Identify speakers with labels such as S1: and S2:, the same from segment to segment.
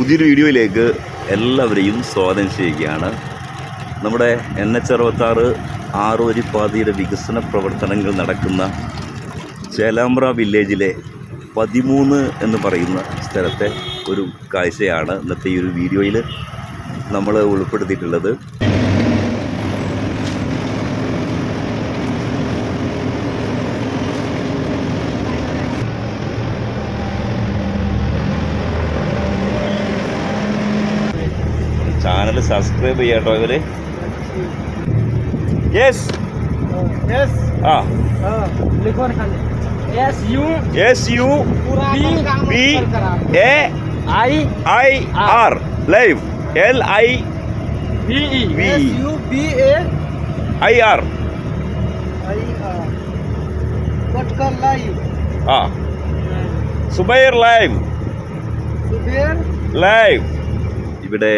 S1: പുതിയൊരു വീഡിയോയിലേക്ക് എല്ലാവരെയും സ്വാഗതം ചെയ്യുകയാണ്. നമ്മുടെ എൻ എച്ച് അറുപത്താറ് ആറുവരിപ്പാതയുടെ വികസന പ്രവർത്തനങ്ങൾ നടക്കുന്ന ചേലാമ്പ്ര വില്ലേജിലെ പതിമൂന്ന് എന്ന് പറയുന്ന സ്ഥലത്തെ ഒരു കാഴ്ചയാണ് ഇന്നത്തെ ഈ ഒരു വീഡിയോയിൽ നമ്മൾ ഉൾപ്പെടുത്തിയിട്ടുള്ളത്. ചാനൽ സബ്സ്ക്രൈബ് ചെയ്യട്ടോ ഇവർ യെസ് ആ.
S2: S
S1: U
S2: B A I R
S1: live L
S2: I V I R
S1: ആ. സുബൈർ ലൈവ് ലൈവ് ഇവിടെ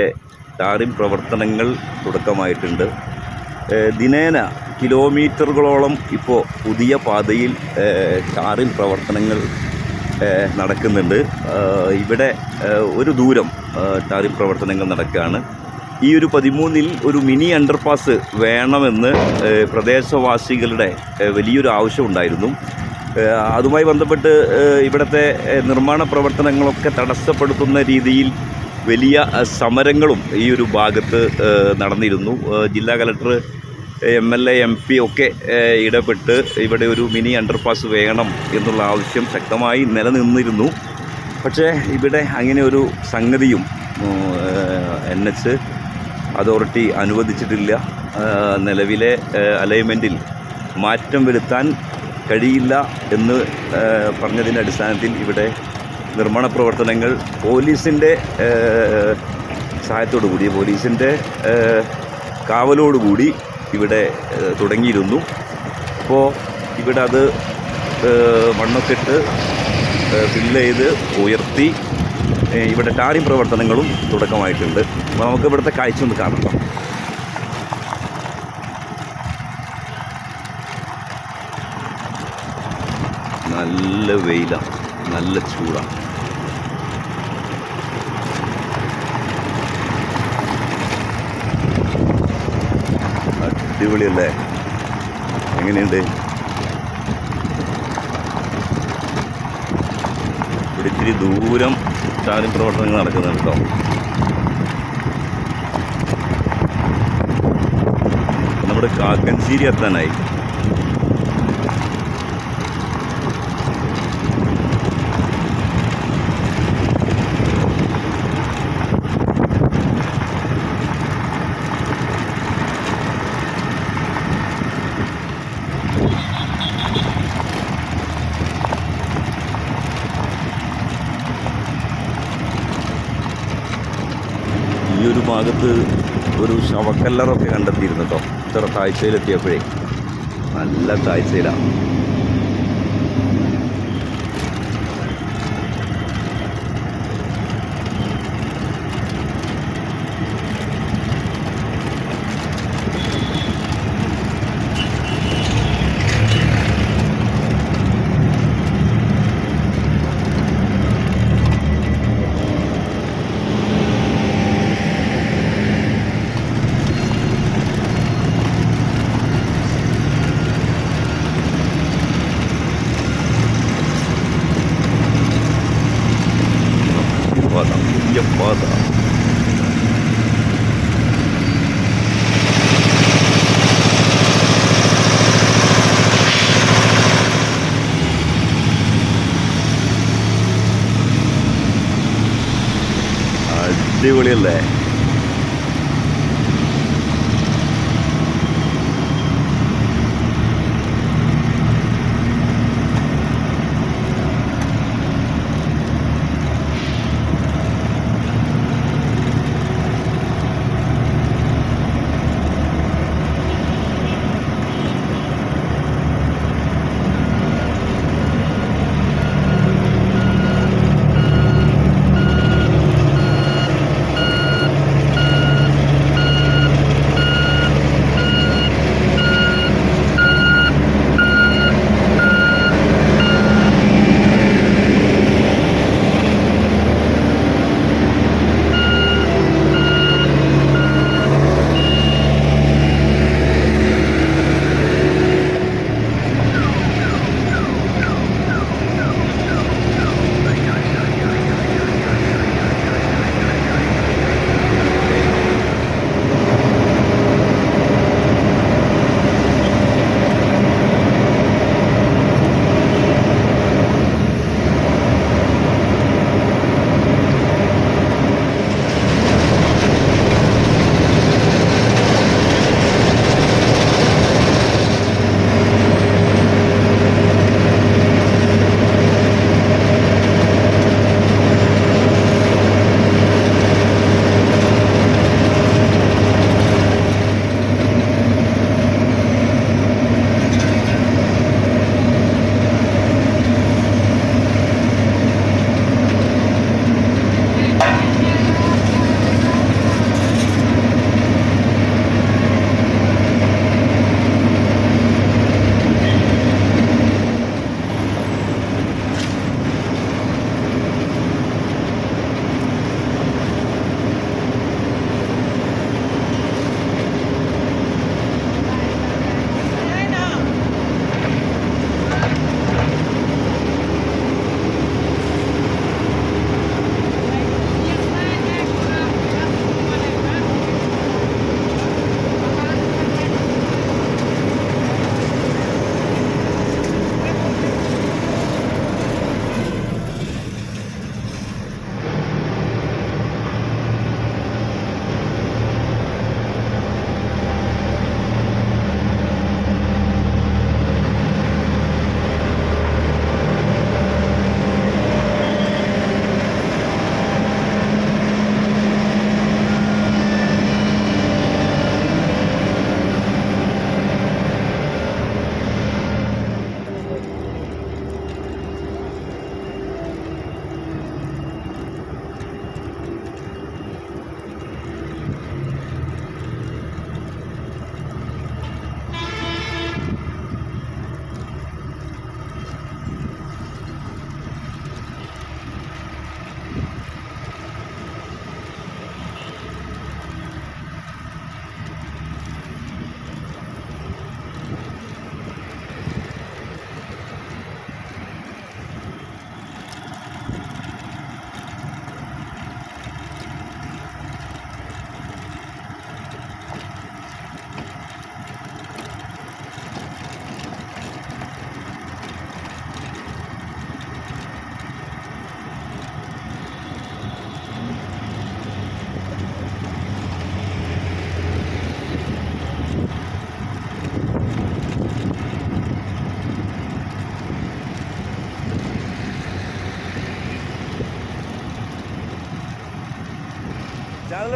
S1: ടാറിംഗ് പ്രവർത്തനങ്ങൾ തുടക്കമായിട്ടുണ്ട്. ദിനേന കിലോമീറ്ററുകളോളം ഇപ്പോൾ പുതിയ പാതയിൽ ടാറിൻ പ്രവർത്തനങ്ങൾ നടക്കുന്നുണ്ട്. ഇവിടെ ഒരു ദൂരം ടാറിൻ പ്രവർത്തനങ്ങൾ നടക്കുകയാണ് ഈ ഒരു പതിമൂന്നിൽ ഒരു മിനി അണ്ടർപാസ് വേണമെന്ന് പ്രദേശവാസികളുടെ വലിയൊരു ആവശ്യമുണ്ടായിരുന്നു അതുമായി ബന്ധപ്പെട്ട് ഇവിടുത്തെ നിർമ്മാണ പ്രവർത്തനങ്ങളൊക്കെ തടസ്സപ്പെടുത്തുന്ന രീതിയിൽ വലിയ സമരങ്ങളും ഈ ഒരു ഭാഗത്ത് നടന്നിരുന്നു. ജില്ലാ collector M L A M P ഒക്കെ ഇടപെട്ട് ഇവിടെ ഒരു മിനി അണ്ടർപാസ് വേണം എന്നുള്ള ആവശ്യം ശക്തമായി നിലനിന്നിരുന്നു. പക്ഷേ ഇവിടെ അങ്ങനെ ഒരു സംഗതിയും എൻ എച്ച് അതോറിറ്റി അനുവദിച്ചിട്ടില്ല. നിലവിലെ അലൈൻമെന്റിൽ മാറ്റം വരുത്താൻ കഴിയില്ല എന്ന് പറഞ്ഞതിന്റെ അടിസ്ഥാനത്തിൽ ഇവിടെ നിർമ്മാണ പ്രവർത്തനങ്ങൾ പോലീസിന്റെ സഹായത്തോടു കൂടി പോലീസിന്റെ കാവലോടുകൂടി ഇവിടെ തുടങ്ങിയിരുന്നു. അപ്പോൾ ഇവിടെ അത് മണ്ണൊക്കെ ഇട്ട് ഫില്ല് ചെയ്ത് ഉയർത്തി ഇവിടെ ടാറിംഗ് പ്രവർത്തനങ്ങളും തുടക്കമായിട്ടുണ്ട്. അപ്പോൾ നമുക്ക് ഇവിടുത്തെ കാഴ്ച ഒന്ന് കാണാം. നല്ല വെയിലാണ് നല്ല ചൂടാണ് അടിപൊളിയല്ലേ? എങ്ങനെയുണ്ട്? ഇവിടെ ഇത്തിരി ദൂരം ചാരി പ്രവർത്തനങ്ങൾ നടക്കുന്നുണ്ട് കേട്ടോ. നമ്മുടെ കാക്കഞ്ചേരി എത്താനായി ഈ ഭാഗത്ത് ഒരു ശവക്കല്ലറൊക്കെ കണ്ടെത്തിയിരുന്നു കേട്ടോ ഇത്ര താഴ്ചയിലെത്തിയപ്പോഴേ നല്ല താഴ്ചയിലാണ് അടിപൊളിയല്ലേ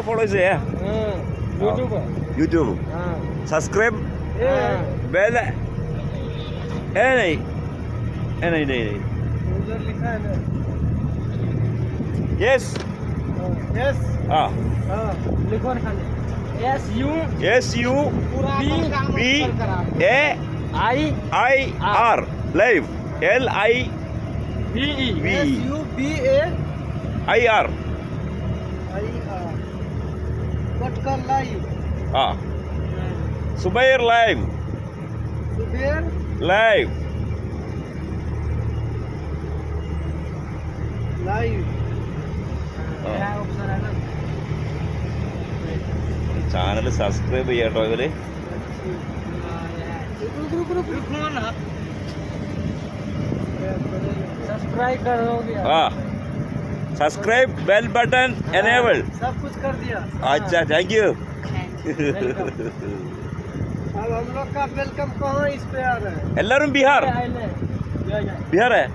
S1: ഫോളോ ചെയ്യേ
S2: हाँ यूट्यूब
S1: यूट्यूब
S2: हाँ
S1: सब्सक्राइब
S2: ये
S1: बेल ए नहीं ए नहीं नहीं नहीं
S2: उधर लिखा है ना
S1: यस
S2: यस
S1: हाँ
S2: हाँ लिखो ना खाली S U
S1: S U B A
S2: I
S1: I R live L I
S2: B E
S1: V.
S2: S U
S1: B A I
S2: R
S1: I
S2: R
S1: ആ.
S2: Subair live live
S1: channel subscribe ചെയ്യാട്ടോ
S2: ഇവർ. സബ്സ്ക്രൈബ്
S1: ആ. Subscribe bell button enable
S2: सब कुछ कर दिया।
S1: अच्छा thank you
S2: अब हम लोग का वेलकम कहाँ इस पे आ रहे हैं?
S1: एल्लारूम बिहार। बिहार है?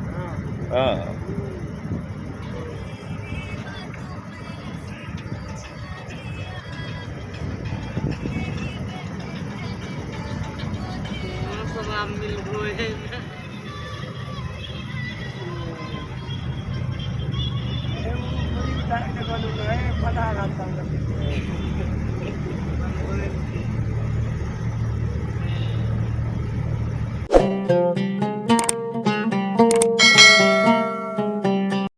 S2: हाँ।,
S1: हाँ।
S2: सब मिल रहे हैं।